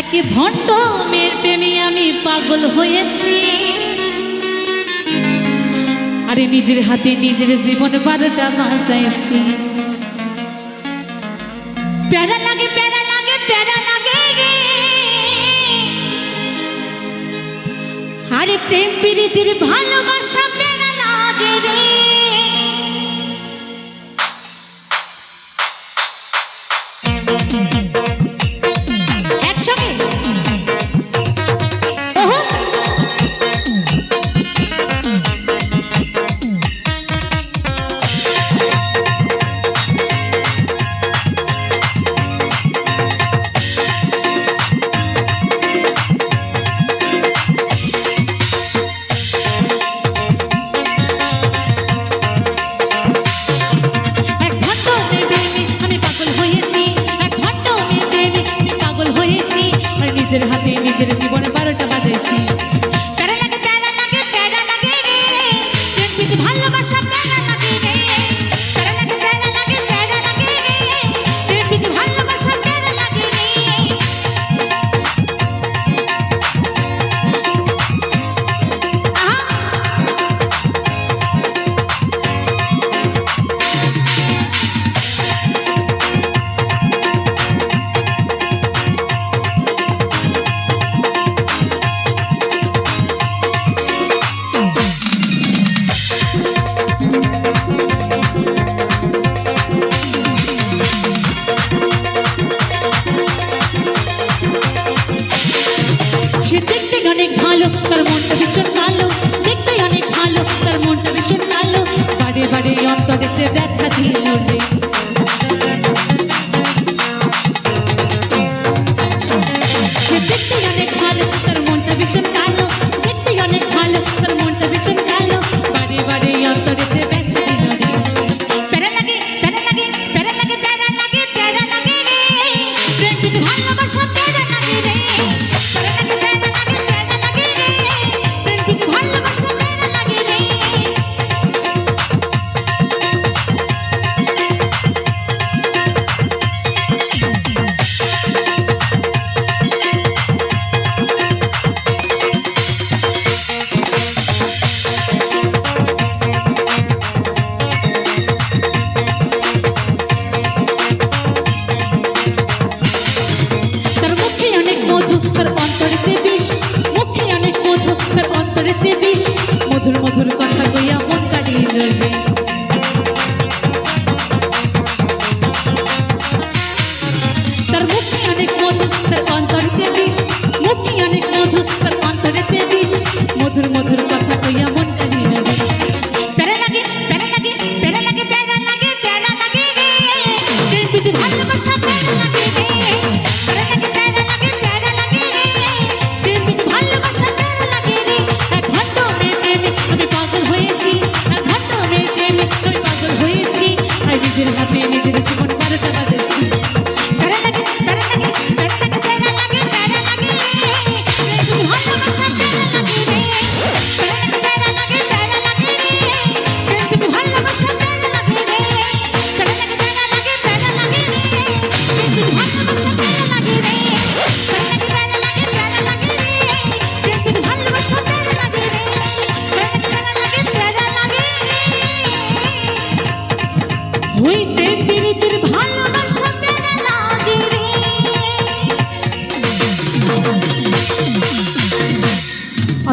এক ভণ্ড মেয়ের প্রেমে আমি পাগল হয়েছি। আরে নিজের হাতে নিজের জীবন বারোটা বাঁচাইছি প্যারা লাগে প্যারা লাগে প্যারা লাগে আরে প্রেম প্রীতির ভালোবাসা প্যারা লাগে রে। নিজের হাতে নিজের জীবনে সে দেখতে অনেক ভালো, তার মনটা ভীষণ কালো। দেখতে অনেক ভালো, তার মনটা ভীষণ কালো। বাড়ি বাড়ি অন্তরেতে দেখা দিল রে। Shut up.